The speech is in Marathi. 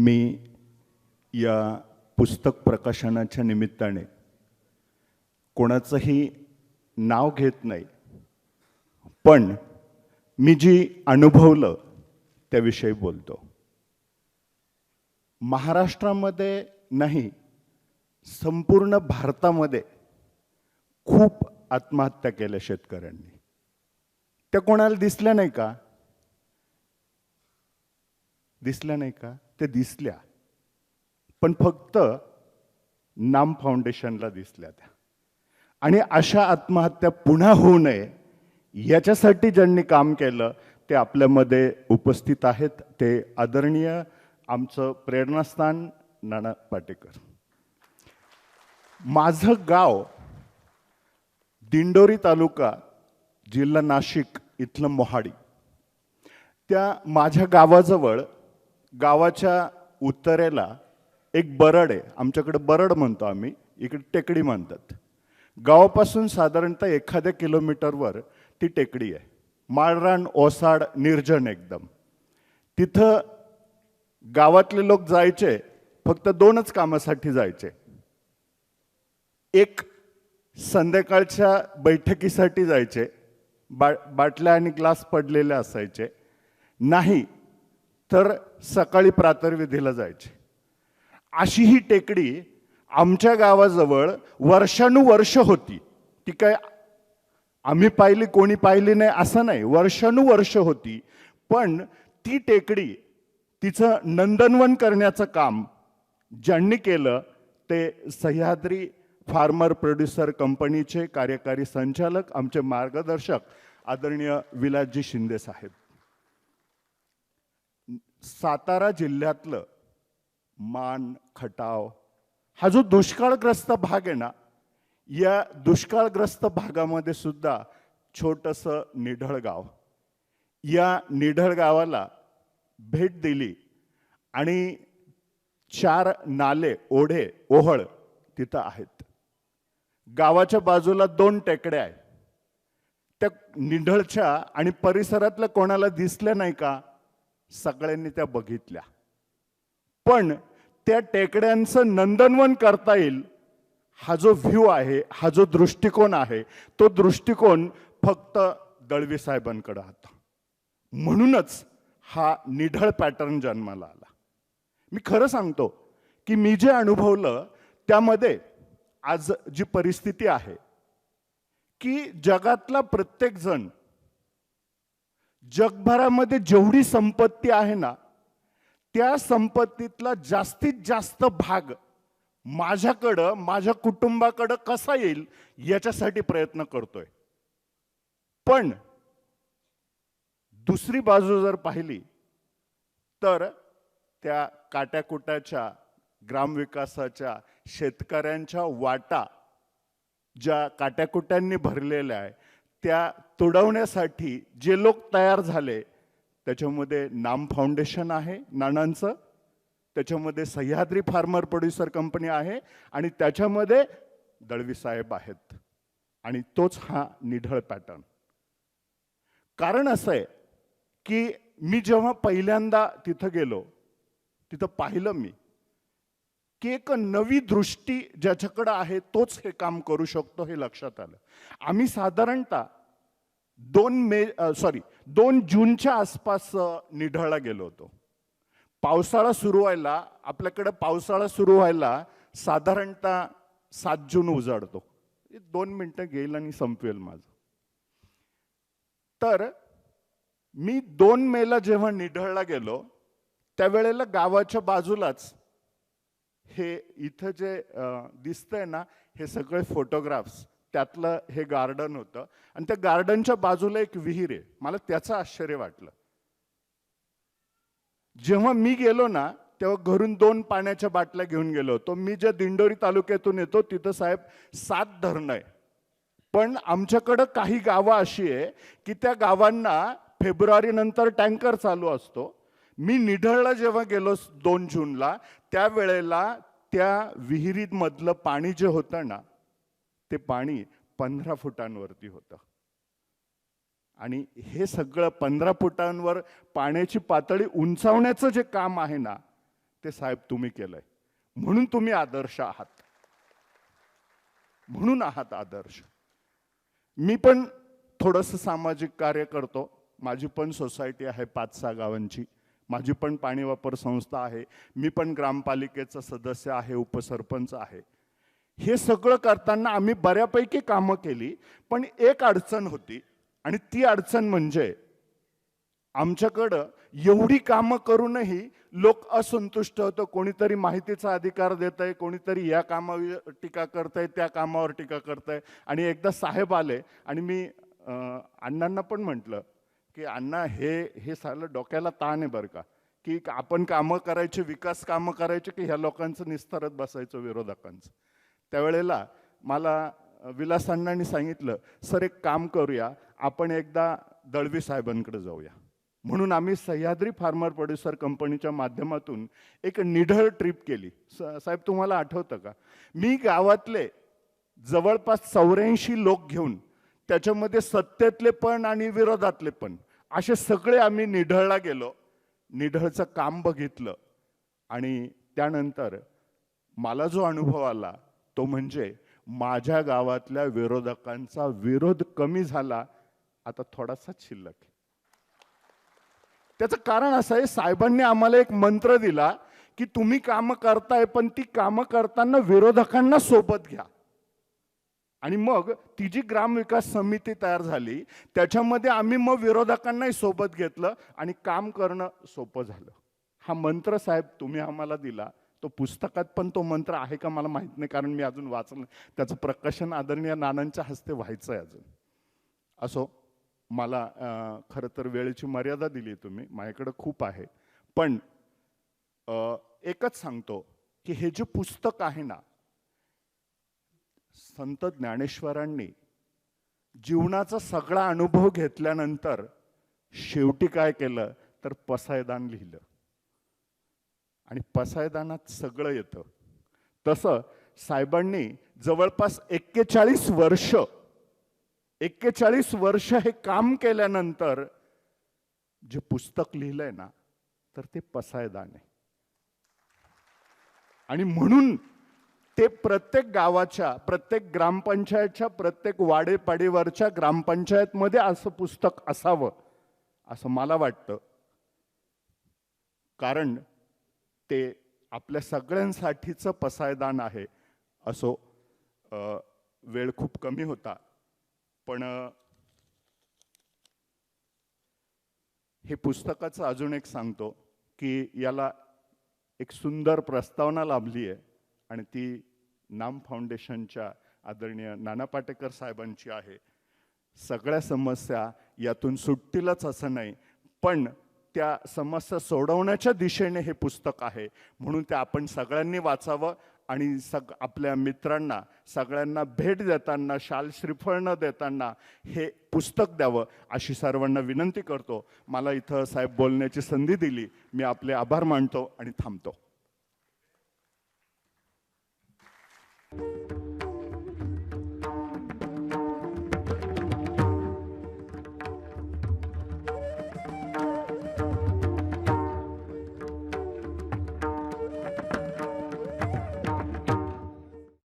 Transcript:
मी या पुस्तक प्रकाशनाच्या निमित्ताने कोणाचंही नाव घेत नाही पण मी जी अनुभवलं त्याविषयी बोलतो. महाराष्ट्रामध्ये नाही संपूर्ण भारतामध्ये खूप आत्महत्या केल्या शेतकऱ्यांनी. त्या कोणाला दिसल्या नाही का? दिसल्या नाही का? ते दिसल्या. पण फक्त नाम फाउंडेशनला दिसल्या त्या. आणि अशा आत्महत्या पुन्हा होऊ नये याच्यासाठी ज्यांनी काम केलं ते आपल्यामध्ये उपस्थित आहेत. ते आदरणीय आमचं प्रेरणास्थान नाना पाटेकर. माझं गाव दिंडोरी तालुका जिल्हा नाशिक इथलं मोहाडी. त्या माझ्या गावाजवळ गावाच्या उत्तरेला एक बरड आहे. आमच्याकडे बरड म्हणतो आम्ही. इकडे टेकडी म्हणतात. गावापासून साधारणतः एखाद्या किलोमीटरवर ती टेकडी आहे. माळरान ओसाड निर्जन एकदम. तिथं गावातले लोक जायचे फक्त दोनच कामासाठी जायचे. एक संध्याकाळच्या बैठकीसाठी जायचे. बा बाटल्या आणि ग्लास पडलेले असायचे. नाही तर सकाळी प्रातर्विधीला जायचे. अशी ही टेकडी आमच्या गावाजवळ वर्षानुवर्ष होती. ती काय आम्ही पाहिली कोणी पाहिली नाही असं नाही. वर्षानुवर्ष होती. पण ती टेकडी तिचं नंदनवन करण्याचं काम ज्यांनी केलं ते सह्याद्री फार्मर प्रोड्युसर कंपनीचे कार्यकारी संचालक आमचे मार्गदर्शक आदरणीय विलासजी शिंदे साहेब. सातारा जिल्ह्यातलं मान खटाव हा जो दुष्काळग्रस्त भाग आहे ना या दुष्काळग्रस्त भागामध्ये सुद्धा छोटंसं निढळ गाव या निढळ गावाला भेट दिली आणि चार नाले ओढे ओहळ तिथं आहेत. गावाच्या बाजूला दोन टेकड्या आहेत. त्या निढळच्या आणि परिसरातल्या कोणाला दिसल्या नाही का सगळ्यांनी त्या बघितल्या. पण त्या टेकड्यांचं नंदनवन करता येईल. हा जो व्ह्यू आहे हा जो दृष्टिकोन आहे तो दृष्टिकोन फक्त दळवी साहेबांकडे होता. म्हणूनच हा निढळ पॅटर्न जन्माला आला. मी खरं सांगतो की मी जे अनुभवलं त्यामध्ये आज जी परिस्थिती आहे की जगातला प्रत्येकजण जगभरामध्ये जेवढी संपत्ती आहे ना त्या संपत्तीतला जास्तीत जास्त भाग माझ्याकडं माझ्या कुटुंबाकडं कसा येईल याच्यासाठी प्रयत्न करतोय. पण दुसरी बाजू जर पाहिली तर त्या काट्याकुट्याच्या ग्रामविकासाच्या शेतकऱ्यांच्या वाटा ज्या काट्याकुट्यांनी भरलेल्या आहे त्या तुडवण्यासाठी जे लोक तयार झाले त्याच्यामध्ये नाम फाउंडेशन आहे नानांचं त्याच्यामध्ये सह्याद्री फार्मर प्रोड्युसर कंपनी आहे आणि त्याच्यामध्ये दळवी साहेब आहेत. आणि तोच हा निढळ पॅटर्न. कारण असं आहे की मी जेव्हा पहिल्यांदा तिथं गेलो तिथं पाहिलं मी. की एक नवी दृष्टी ज्याच्याकडं आहे तोच हे काम करू शकतो हे लक्षात आलं. आम्ही साधारणतः दोन मे सॉरी दोन जूनच्या आसपास निढळला गेलो होतो. पावसाळा सुरू व्हायला आपल्याकडे पावसाळा सुरू व्हायला साधारणतः सात जून उजाडतो. हे दोन मिनटं घेईल आणि संपवेल माझं. तर मी दोन मेला जेव्हा निढळला गेलो त्यावेळेला गावाच्या बाजूलाच हे इथं जे दिसतंय ना हे सगळे फोटोग्राफ्स. त्यातलं हे गार्डन होतं. आणि त्या गार्डनच्या बाजूला एक विहीर आहे. मला त्याचं आश्चर्य वाटलं. जेव्हा मी गेलो ना तेव्हा घरून दोन पाण्याच्या बाटल्या घेऊन गेलो होतो. मी ज्या दिंडोरी तालुक्यातून येतो तिथं साहेब सात धरणं आहे. पण आमच्याकडं काही गावं अशी आहे की त्या गावांना फेब्रुवारी नंतर टँकर चालू असतो. मी निढळला जेव्हा गेलो दोन जूनला त्यावेळेला त्या विहिरीमधलं पाणी जे होतं ना ते पाणी पंधरा फुटांवरती होतं. आणि हे सगळं पंधरा फुटांवर पाण्याची पातळी उंचावण्याचं जे काम आहे ना ते साहेब तुम्ही केलंय. म्हणून तुम्ही आदर्श आहात. म्हणून आहात आदर्श. मी पण थोडंसं सामाजिक कार्य करतो. माझी पण सोसायटी आहे पाच सहा गावांची. माझी पण पाणी वापर संस्था आहे मी पण ग्रामपालिकेचा सदस्य आहे उपसरपंच आहे. हे सगळं करताना आम्ही बऱ्यापैकी कामं केली पण एक अडचण होती आणि ती अडचण म्हणजे आमच्याकडं एवढी कामं करूनही लोक असंतुष्ट होतं कोणीतरी माहितीचा अधिकार देत आहे कोणीतरी या कामावर टीका करतंय त्या कामावर टीका करतंय. आणि एकदा साहेब आले आणि मी अण्णांना पण म्हटलं की अण्णा हे हे सालं डोक्याला ताण आहे बरं का. की आपण कामं करायचे विकास कामं करायचे की ह्या लोकांचं निस्तरत बसायचं विरोधकांचं. त्यावेळेला मला विलास अण्णांनी सांगितलं सर एक काम करूया आपण एकदा दळवी साहेबांकडे जाऊया. म्हणून आम्ही सह्याद्री फार्मर प्रोड्युसर कंपनीच्या माध्यमातून एक निढळ ट्रिप केली. स- साहेब तुम्हाला आठवतं का? मी गावातले जवळपास चौऱ्याऐंशी लोक घेऊन त्याच्यामध्ये सत्तेतले पण आणि विरोधातले पण असे सगळे आम्ही निढळला गेलो. निढळचं काम बघितलं. आणि त्यानंतर मला जो अनुभव आला तो म्हणजे माझ्या गावातल्या विरोधकांचा विरोध कमी झाला आता थोडासा शिल्लक त्याचं कारण असं आहे साहेबांनी आम्हाला एक मंत्र दिला की तुम्ही कामं करताय पण ती कामं करताना विरोधकांना सोबत घ्या. आणि मग ती जी ग्रामविकास समिती तयार झाली त्याच्यामध्ये आम्ही मग विरोधकांनाही सोबत घेतलं आणि काम करणं सोपं झालं. हा मंत्र साहेब तुम्ही आम्हाला दिला. तो पुस्तकात पण तो मंत्र आहे का मला माहीत नाही कारण मी अजून वाचलं त्याचं प्रकाशन आदरणीय नानांच्या हस्ते व्हायचं आहे अजून. असो मला खरं तर वेळेची मर्यादा दिली तुम्ही माझ्याकडं खूप आहे. पण एकच सांगतो की हे जे पुस्तक आहे ना संत ज्ञानेश्वरांनी जीवनाचा सगळा अनुभव घेतल्यानंतर शेवटी काय केलं? तर पसायदान लिहिलं. आणि पसायदानात सगळं येतं. तसं साहेबांनी जवळपास एक्केचाळीस वर्ष एक्केचाळीस वर्ष हे काम केल्यानंतर जे पुस्तक लिहिलंय ना तर ते पसायदान आहे. आणि म्हणून ते प्रत्येक गावाच्या प्रत्येक ग्रामपंचायतच्या प्रत्येक वाडेपाडीवरच्या ग्रामपंचायतमध्ये असं पुस्तक असावं असं मला वाटतं. कारण ते आपल्या सगळ्यांसाठीचं पसायदान आहे. असो वेळ खूप कमी होता. पण हे पुस्तकाचं अजून एक सांगतो की याला एक सुंदर प्रस्तावना लाभली आहे आणि ती नाम फाउंडेशनच्या आदरणीय नाना पाटेकर साहेबांची आहे. सगळ्या समस्या यातून सुटतीलच असं नाही पण त्या समस्या सोडवण्याच्या दिशेने हे पुस्तक आहे. म्हणून ते आपण सगळ्यांनी वाचावं आणि सग आपल्या मित्रांना सगळ्यांना भेट देताना शाल श्रीफळ न देताना हे पुस्तक द्यावं अशी सर्वांना विनंती करतो. मला इथं साहेब बोलण्याची संधी दिली. मी आपले आभार मानतो आणि थांबतो. Thank you.